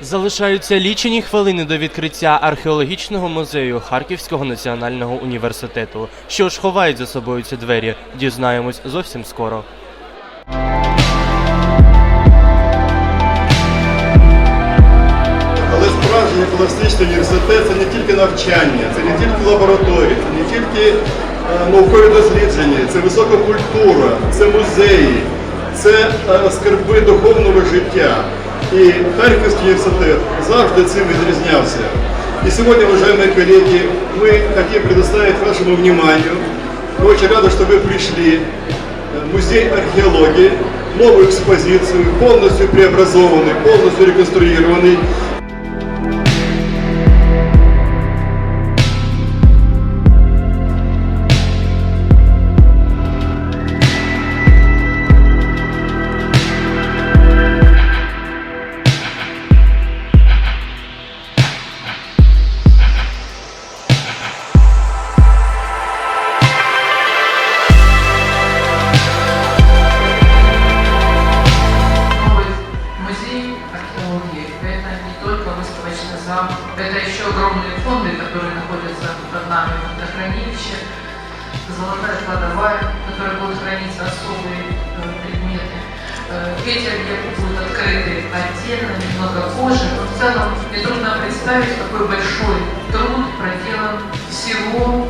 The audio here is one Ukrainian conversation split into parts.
Залишаються лічені хвилини до відкриття археологічного музею Харківського національного університету. Що ж ховають за собою ці двері, дізнаємось зовсім скоро. Але справжній класичний університет це не тільки навчання, це не тільки лабораторії, це не тільки е, наукові дослідження, це висока культура, це музеї, це е, скарби духовного життя. І Харківський університет завжди цим відрізнявся. И сегодня, уважаемые коллеги, мы хотим предоставить вашему вниманию, мы очень рады, что вы пришли, э, музей археологии, новую экспозицию, полностью преобразованный, полностью реконструированный. Зал, это еще огромные фонды, которые находятся под нами. Водохранилище, золотая кладовая, в которой будут храниться особые э, предметы. Эти объекты будут открыты отдельно, немного позже, но в целом нетрудно представить, какой большой труд проделан всего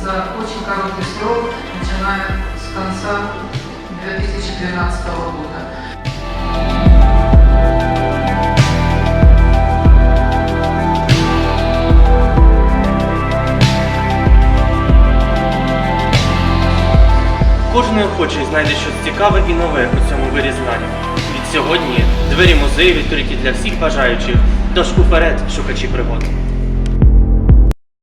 за очень короткий срок, начиная с конца 2012 года. Кожен охочий знайде щось цікаве і нове у цьому вирізнанні. Від сьогодні двері музею відкриті для всіх бажаючих, тож уперед, шукачі пригод.